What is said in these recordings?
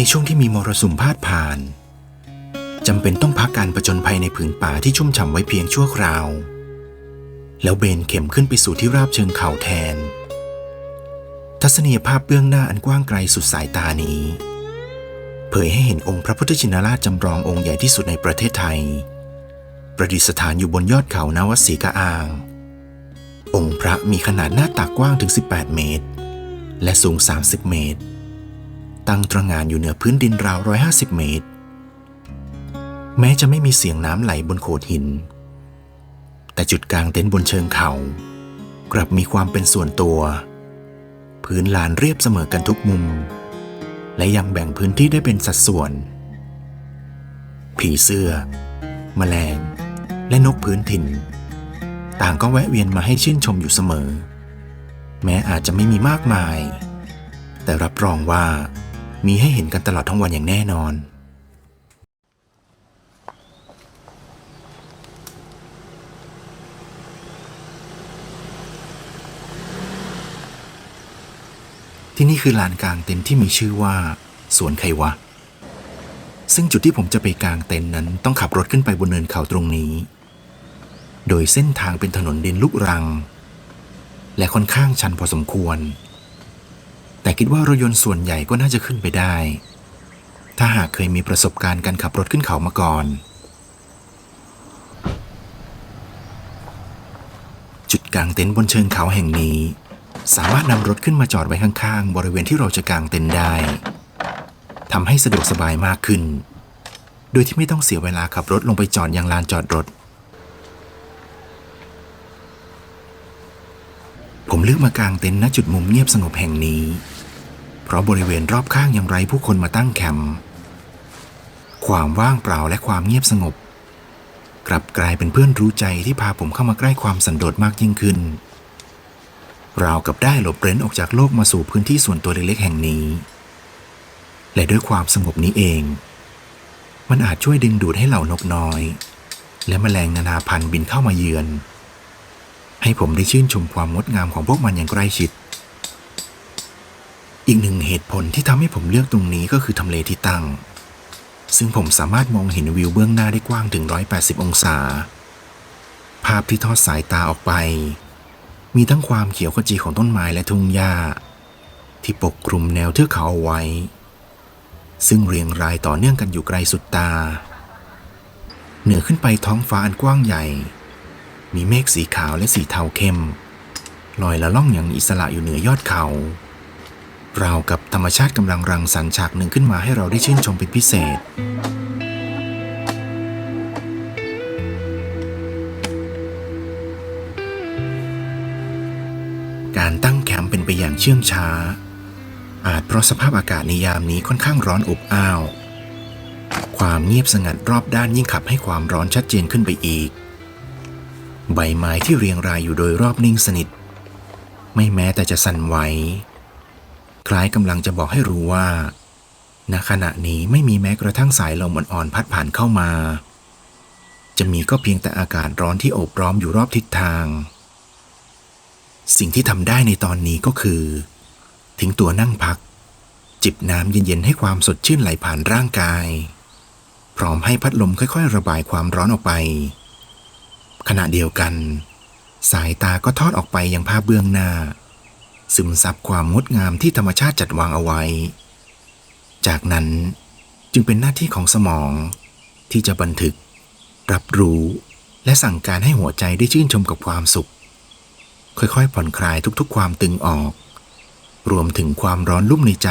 ในช่วงที่มีมรสุมพาดผ่านจำเป็นต้องพักการประจนภัยในผืนป่าที่ชุ่มฉ่ำไว้เพียงชั่วคราว แล้วเบนเข็มขึ้นไปสู่ที่ราบเชิงเขาแทน ทัศนียภาพเบื้องหน้าอันกว้างไกลสุดสายตานี้ เผยให้เห็นองค์พระพุทธชินราชจำลององค์ใหญ่ที่สุดในประเทศไทย ประดิษฐานอยู่บนยอดเขานาวัดศรีกะอาง องค์พระมีขนาดหน้าตักกว้างถึง 18 เมตร และสูง 30 เมตร ตั้งตระงานอยู่เหนือพื้นดินราว 150 เมตร แม้จะไม่มีเสียงน้ำไหลบนโขดหิน แต่จุดกลางเต็นท์บนเชิงเขา กลับมีความเป็นส่วนตัว พื้นลานเรียบเสมอกันทุกมุม และยังแบ่งพื้นที่ได้เป็นสัดส่วน ผีเสื้อแมลง และนกพื้นถิ่น ต่างก็แวะเวียนมาให้ชื่นชมอยู่เสมอ แม้อาจจะไม่มีมากมาย แต่รับรองว่า มีให้เห็นกันตลอดทั้งวันอย่างแน่นอน ที่นี่คือลานกลางเต็นท์ที่มีชื่อว่า สวนไขวะ ซึ่งจุดที่ผมจะไปกลางเต็นท์นั้นต้องขับรถขึ้นไปบนเนินเขาตรงนี้ โดยเส้นทางเป็นถนนดินลูกรัง และค่อนข้างชันพอสมควร แต่คิดว่ารถยนต์ส่วนใหญ่ก็น่าจะขึ้นไปได้ ถ้าหากเคยมีประสบการณ์การขับรถขึ้นเขามาก่อน จุดกางเต็นท์บนเชิงเขาแห่งนี้ สามารถนำรถขึ้นมาจอดไว้ข้างๆ บริเวณที่เราจะกางเต็นท์ได้ทำให้สะดวกสบายมากขึ้น โดยที่ไม่ต้องเสียเวลาขับรถลงไปจอดยังลานจอดรถ ผมเลือกมากางเต็นท์ณจุดมุมเงียบสงบแห่งนี้ เพราะบริเวณรอบข้างยังไร้ผู้คนมาตั้งแคมป์ความว่างเปล่าและความเงียบสงบ กลับกลายเป็นเพื่อนรู้ใจที่พาผมเข้ามาใกล้ความสันโดษมากยิ่งขึ้น ราวกับได้หลบเร้นออกจากโลกมาสู่พื้นที่ส่วนตัวเล็กๆแห่งนี้ และด้วยความสงบนี้เอง มันอาจช่วยดึงดูดให้เหล่านกน้อย และแมลงนานาพันธุ์บินเข้ามาเยือน ให้ผมได้ชื่นชมความงดงามของพวกมันอย่างใกล้ชิด อีกหนึ่งเหตุผลที่ทำให้ผมเลือกตรงนี้ก็คือทำเลที่ตั้ง ซึ่งผมสามารถมองเห็นวิวเบื้องหน้าได้กว้างถึง 180 องศา ภาพที่ทอดสายตาออกไป มีทั้งความเขียวขจีของต้นไม้และทุ่งหญ้า ที่ปกคลุมแนวเทือกเขาเอาไว้ ซึ่งเรียงรายต่อเนื่องกันอยู่ไกลสุดตา เหนือขึ้นไปท้องฟ้าอันกว้างใหญ่ มีเมฆสีขาวและสีเทาเข้มลอยละล่องอย่างอิสระอยู่เหนือยอดเขา ราวกับธรรมชาติกำลังรังสรรค์ฉากหนึ่งขึ้นมาให้เราได้ชื่นชมเป็นพิเศษ การตั้งแคมป์เป็นไปอย่างเชื่องช้า อาจเพราะสภาพอากาศในยามนี้ค่อนข้างร้อนอบอ้าว ความเงียบสงัดรอบด้านยิ่งขับให้ความร้อนชัดเจนขึ้นไปอีก ใบไม้ที่เรียงรายอยู่โดยรอบนิ่งสนิท ไม่แม้แต่จะสั่นไหว ล้ายกำลังจะบอกให้รู้ว่า ณขณะนี้ไม่มีแม้กระทั่งสายลมอ่อนๆพัดผ่านเข้ามา จะมีก็เพียงแต่อากาศร้อนที่โอบร้อมอยู่รอบทิศทาง สิ่งที่ทำได้ในตอนนี้ก็คือ ทิ้งตัวนั่งพัก จิบน้ำเย็นๆให้ความสดชื่นไหลผ่านร่างกาย พร้อมให้พัดลมค่อยๆ ระบายความร้อนออกไป ขณะเดียวกัน สายตาก็ทอดออกไปยังภาพเบื้องหน้า ซึมซับความงดงามที่ธรรมชาติจัดวางเอาไว้ จากนั้นจึงเป็นหน้าที่ของสมอง ที่จะบันทึก รับรู้ และสั่งการให้หัวใจได้ชื่นชมกับความสุข ค่อยๆ ผ่อนคลายทุกๆ ความตึงออก รวมถึงความร้อนลุ่มในใจ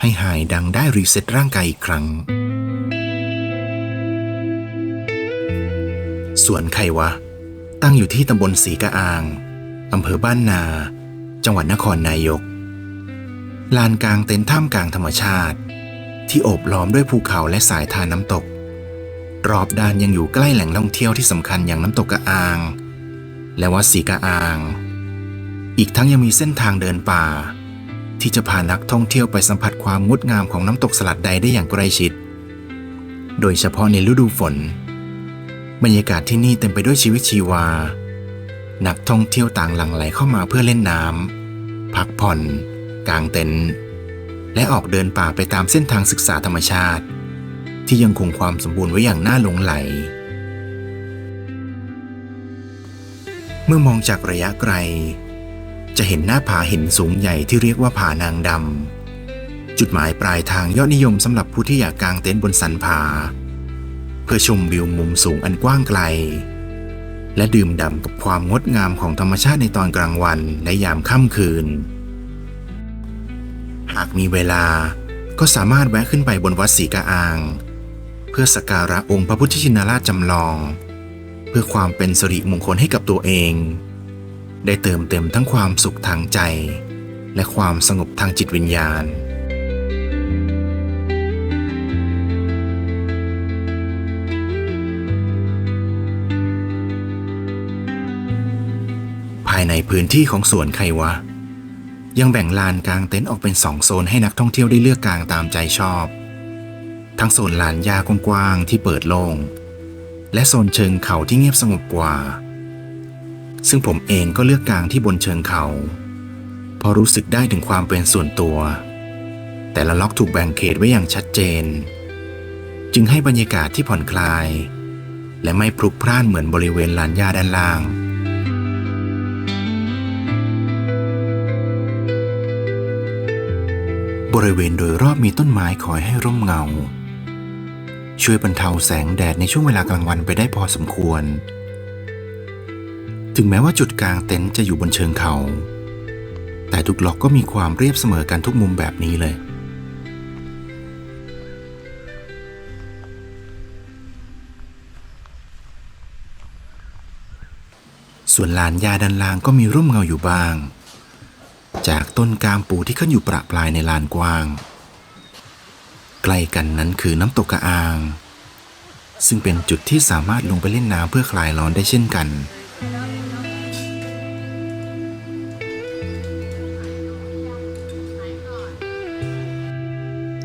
ให้หายดังได้รีเซ็ตร่างกายอีกครั้ง สวนไขวะ ตั้งอยู่ที่ตำบลศรีกะอางอำเภอบ้านนา จังหวัดนครนายก ลานกลางเต็นท์ท่ามกลางธรรมชาติ ที่โอบล้อมด้วยภูเขาและสายทานน้ำตก รอบด้านยังอยู่ใกล้แหล่งท่องเที่ยวที่สำคัญอย่างน้ำตกกระอาง และวัดศรีกระอาง อีกทั้งยังมีเส้นทางเดินป่า ที่จะพานักท่องเที่ยวไปสัมผัสความงดงามของน้ำตกสลัดใดได้อย่างใกล้ชิด โดยเฉพาะในฤดูฝน บรรยากาศที่นี่เต็มไปด้วยชีวิตชีวานักท่องเที่ยวต่างหลั่งไหลเข้ามาเพื่อเล่นน้ำ พักผ่อน กางเต็นท์และออกเดินป่าไปตามเส้นทางศึกษาธรรมชาติ ที่ยังคงความสมบูรณ์ไว้อย่างน่าหลงไหล เมื่อมองจากระยะไกล จะเห็นหน้าผาหินสูงใหญ่ที่เรียกว่าผานางดำจุดหมายปลายทางยอดนิยมสำหรับผู้ที่อยากกางเต็นท์บนสันผา เพื่อชมวิวมุมสูงอันกว้างไกล และดื่มด่ำกับความงดงามของธรรมชาติในตอนกลางวันและยามค่ำคืน หากมีเวลาก็สามารถแวะขึ้นไปบนวัดศรีกะอาง เพื่อสักการะองค์พระพุทธชินราชจำลอง เพื่อความเป็นสิริมงคลให้กับตัวเอง ได้เติมเต็มทั้งความสุขทางใจ และความสงบทางจิตวิญญาณ ในพื้นที่ของสวนไควะ ยังแบ่งลานกลางเต็นท์ออกเป็นสองโซนให้นักท่องเที่ยวได้เลือกกลางตามใจชอบ ทั้งโซนลานหญ้ากว้างๆที่เปิดโล่งและโซนเชิงเขาที่เงียบสงบกว่า ซึ่งผมเองก็เลือกกลางที่บนเชิงเขาเพราะรู้สึกได้ถึงความเป็นส่วนตัว แต่ละล็อกถูกแบ่งเขตไว้อย่างชัดเจน จึงให้บรรยากาศที่ผ่อนคลาย และไม่พลุกพล่านเหมือนบริเวณลานหญ้าด้านล่าง บริเวณโดยรอบมีต้นไม้คอยให้ร่มเงา ช่วยบรรเทาแสงแดดในช่วงเวลากลางวันไปได้พอสมควร ถึงแม้ว่าจุดกลางเต็นท์จะอยู่บนเชิงเขา แต่ทุกล็อกก็มีความเรียบเสมอกันทุกมุมแบบนี้เลยส่วนลานหญ้าด้านล่างก็มีร่มเงาอยู่บ้าง จากต้นกามปูที่ขึ้นอยู่ประปลายในลานกว้าง ใกล้กันนั้นคือน้ำตกกระอาง ซึ่งเป็นจุดที่สามารถลงไปเล่นน้ำเพื่อคลายร้อนได้เช่นกัน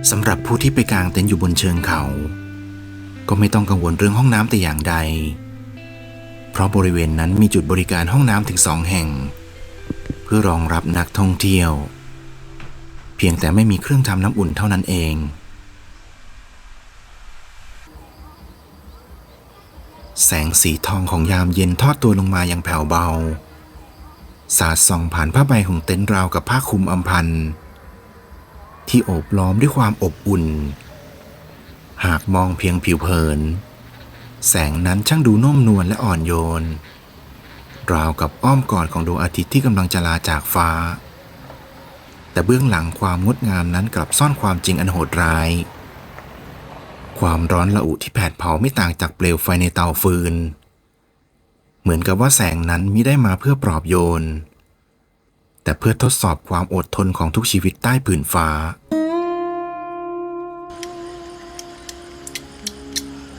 สำหรับผู้ที่ไปกางเต็นท์อยู่บนเชิงเขา ก็ไม่ต้องกังวลเรื่องห้องน้ำแต่อย่างใด เพราะบริเวณนั้นมีจุดบริการห้องน้ำถึงสองแห่ง พื่อรองรับนักท่องเที่ยว เพียงแต่ไม่มีเครื่องทำน้ำอุ่นเท่านั้นเอง แสงสีทองของยามเย็นทอดตัวลงมาอย่างแผ่วเบา สาดส่องผ่านผ้าใบของเต็นท์ราวกับผ้าคลุมอำพันที่โอบล้อมด้วยความอบอุ่น หากมองเพียงผิวเผิน แสงนั้นช่างดูนุ่มนวลและอ่อนโยน ราวกับอ้อมกอดของดวงอาทิตย์ที่กำลังจะลาจากฟ้า แต่เบื้องหลังความงดงามนั้นกลับซ่อนความจริงอันโหดร้าย ความร้อนระอุที่แผดเผาไม่ต่างจากเปลวไฟในเตาฟืน เหมือนกับว่าแสงนั้นมิได้มาเพื่อปลอบโยน แต่เพื่อทดสอบความอดทนของทุกชีวิตใต้ผืนฟ้า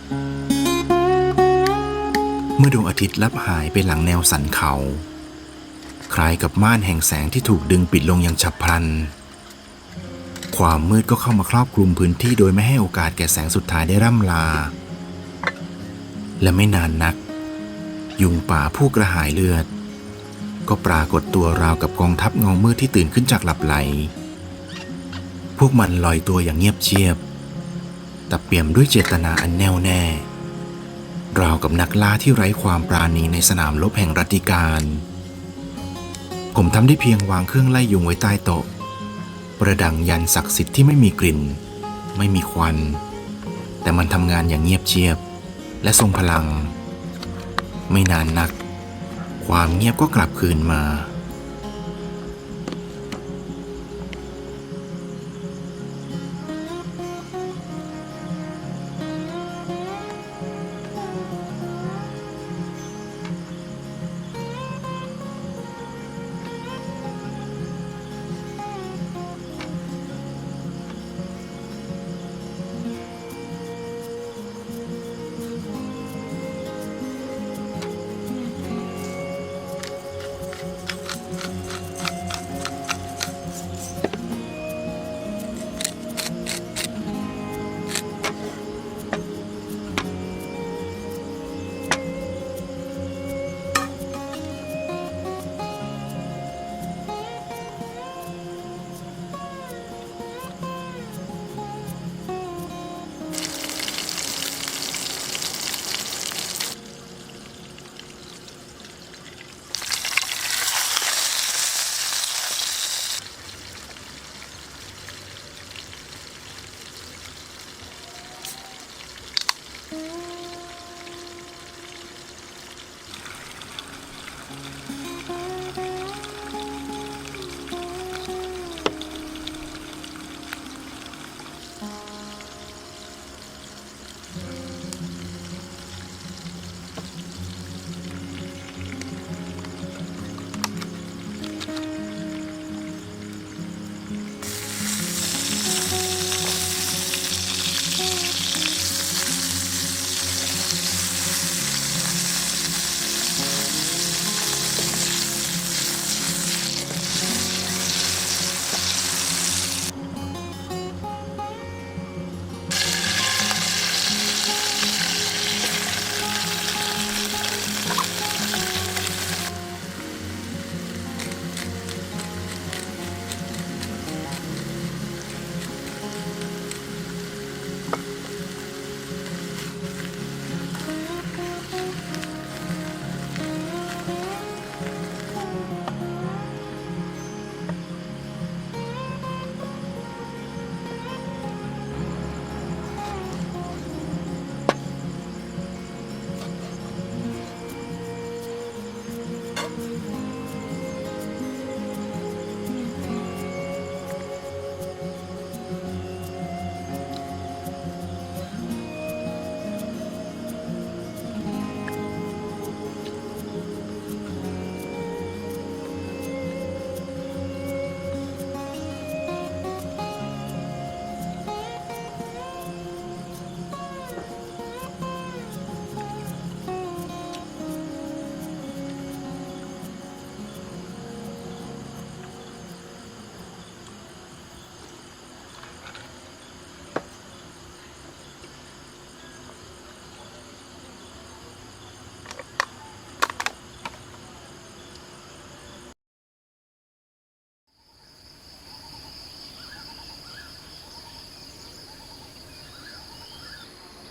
เมื่ื่อดวงอาทิตย์ลับหายไปหลังแนวสันเขา คล้ายกับม่านแห่งแสงที่ถูกดึงปิดลงอย่างฉับพลัน ความมืดก็เข้ามาครอบคลุมพื้นที่โดยไม่ให้โอกาสแก่แสงสุดท้ายได้ร่ำลา และไม่นานนัก ยุงป่าผู้กระหายเลือด ก็ปรากฏตัวราวกับกองทัพเงามืดที่ตื่นขึ้นจากหลับไหล พวกมันลอยตัวอย่างเงียบเชียบแต่เปี่ยมด้วยเจตนาอันแน่วแน่ ราวกับนักล่าที่ไร้ความปราณีในสนามลบแห่งรัตติการ ผมทำได้เพียงวางเครื่องไล่ยุงไว้ใต้โต๊ะ ประดังยันศักดิ์สิทธิ์ที่ไม่มีกลิ่น ไม่มีควัน แต่มันทำงานอย่างเงียบเชียบ และทรงพลัง ไม่นานนัก ความเงียบก็กลับคืนมา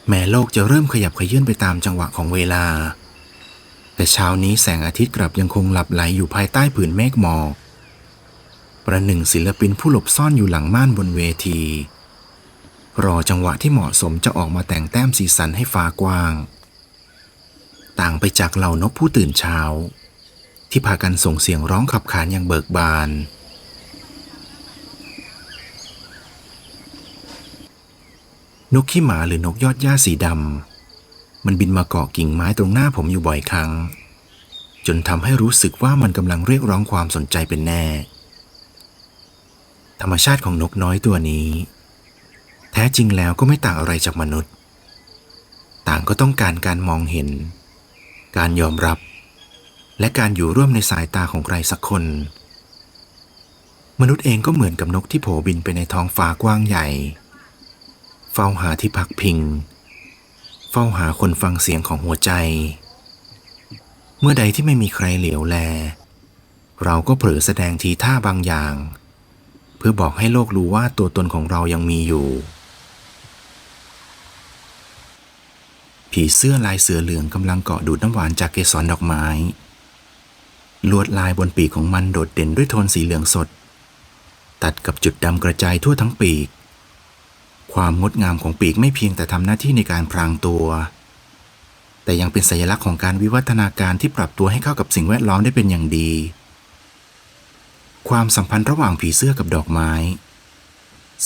แม้โลกจะเริ่มขยับขยื่นไปตามจังหวะของเวลา แต่เช้านี้แสงอาทิตย์กลับยังคงหลับไหลอยู่ภายใต้ผืนเมฆหมอกประหนึ่งศิลปินผู้หลบซ่อนอยู่หลังม่านบนเวที รอจังหวะที่เหมาะสมจะออกมาแต่งแต้มสีสันให้ฟ้ากว้าง ต่างไปจากเหล่านกผู้ตื่นเช้า ที่พากันส่งเสียงร้องขับขานอย่างเบิกบาน นกขี้หมาหรือนกยอดหญ้าสีดำมันบินมาเกาะกิ่งไม้ตรงหน้าผมอยู่บ่อยครั้ง จนทำให้รู้สึกว่ามันกำลังเรียกร้องความสนใจเป็นแน่ ธรรมชาติของนกน้อยตัวนี้ แท้จริงแล้วก็ไม่ต่างอะไรจากมนุษย์ ต่างก็ต้องการการมองเห็น การยอมรับ และการอยู่ร่วมในสายตาของใครสักคน มนุษย์เองก็เหมือนกับนกที่โผบินไปในท้องฟ้ากว้างใหญ่ เฝ้าหาที่พักพิง เฝ้าหาคนฟังเสียงของหัวใจ เมื่อใดที่ไม่มีใครเหลียวแล เราก็เผลอแสดงทีท่าบางอย่าง เพื่อบอกให้โลกรู้ว่าตัวตนของเรายังมีอยู่ ผีเสื้อลายเสือเหลืองกำลังเกาะดูดน้ำหวานจากเกสรดอกไม้ ลวดลายบนปีกของมันโดดเด่นด้วยโทนสีเหลืองสด ตัดกับจุดดำกระจายทั่วทั้งปีก ความงดงามของปีกไม่เพียงแต่ทำหน้าที่ในการพรางตัว แต่ยังเป็นสัญลักษณ์ของการวิวัฒนาการที่ปรับตัวให้เข้ากับสิ่งแวดล้อมได้เป็นอย่างดี ความสัมพันธ์ระหว่างผีเสื้อกับดอกไม้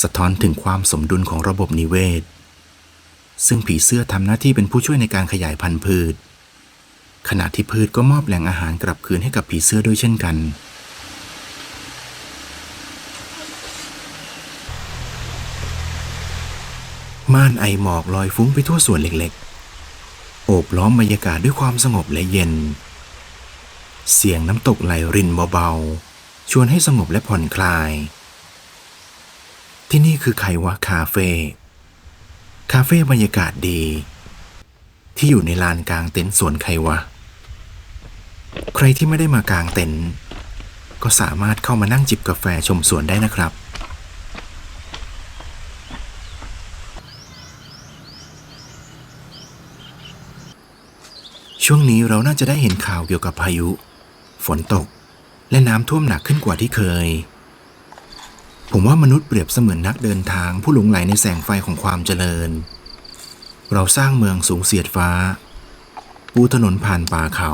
สะท้อนถึงความสมดุลของระบบนิเวศ ซึ่งผีเสื้อทำหน้าที่เป็นผู้ช่วยในการขยายพันธุ์พืช ขณะที่พืชก็มอบแหล่งอาหารกลับคืนให้กับผีเสื้อด้วยเช่นกัน ม่านไอหมอกลอยฟุ้งไปทั่วส่วนเล็กๆ โอบล้อมบรรยากาศด้วยความสงบและเย็น เสียงน้ำตกไหลรินเบาๆ ชวนให้สงบและผ่อนคลาย ที่นี่คือไขวะคาเฟ่ คาเฟ่บรรยากาศดี ที่อยู่ในลานกลางเต็นท์สวนไขวะ ใครที่ไม่ได้มากางเต็นท์ก็สามารถเข้ามานั่งจิบกาแฟชมสวนได้นะครับ ช่วงนี้เราน่าจะได้เห็นข่าวเกี่ยวกับพายุ ฝนตก และน้ำท่วมหนักขึ้นกว่าที่เคย ผมว่ามนุษย์เปรียบเสมือนนักเดินทางผู้หลงไหลในแสงไฟของความเจริญ เราสร้างเมืองสูงเสียดฟ้า ปูถนนผ่านป่าเขา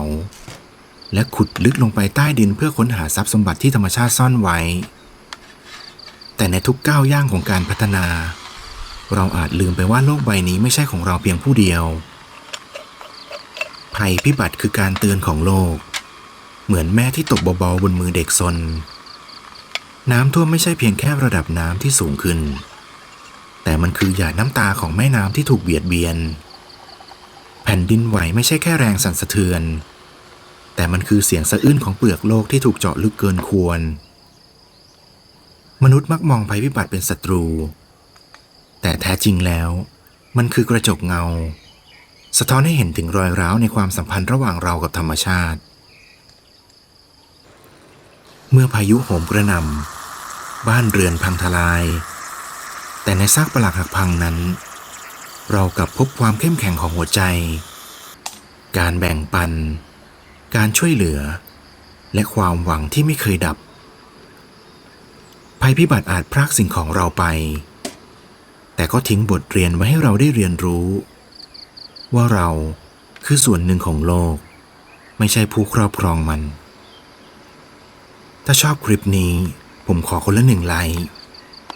และขุดลึกลงไปใต้ดินเพื่อค้นหาทรัพย์สมบัติที่ธรรมชาติซ่อนไว้ แต่ในทุกก้าวย่างของการพัฒนา เราอาจลืมไปว่าโลกใบนี้ไม่ใช่ของเราเพียงผู้เดียว ภัยพิบัติคือการเตือนของโลก เหมือนแม่ที่ตกเบาๆบนมือเด็กซน น้ำท่วมไม่ใช่เพียงแค่ระดับน้ำที่สูงขึ้น แต่มันคือหยาดน้ำตาของแม่น้ำที่ถูกเบียดเบียน แผ่นดินไหวไม่ใช่แค่แรงสั่นสะเทือน แต่มันคือเสียงสะอื้นของเปลือกโลกที่ถูกเจาะลึกเกินควร มนุษย์มักมองภัยพิบัติเป็นศัตรู แต่แท้จริงแล้ว มันคือกระจกเงา สะท้อนให้เห็นถึงรอยร้าวในความสัมพันธ์ระหว่างเรากับธรรมชาติ เมื่อพายุโหมกระหน่ำบ้านเรือนพังทลาย แต่ในซากปรักหักพังนั้น เรากลับพบความเข้มแข็งของหัวใจ การแบ่งปัน การช่วยเหลือ และความหวังที่ไม่เคยดับ ภัยพิบัติอาจพรากสิ่งของเราไป แต่ก็ทิ้งบทเรียนไว้ให้เราได้เรียนรู้ ว่าเราคือส่วนหนึ่งของโลก ไม่ใช่ผู้ครอบครองมัน ถ้าชอบคลิปนี้ผมขอคนละหนึ่งไลค์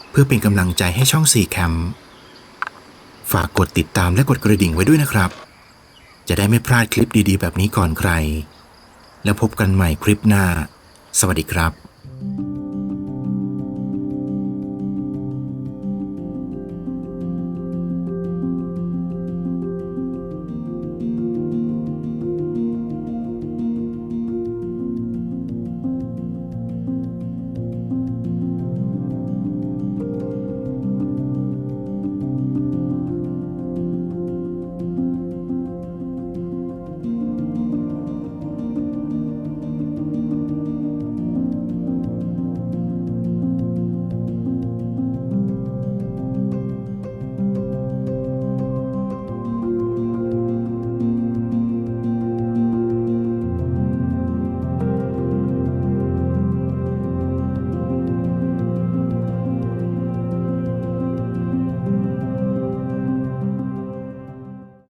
เพื่อเป็นกำลังใจให้ช่องสี่แคมฝากกดติดตามและกดกระดิ่งไว้ด้วยนะครับ จะได้ไม่พลาดคลิปดีๆ แบบนี้ก่อนใคร แล้วพบกันใหม่คลิปหน้า สวัสดีครับ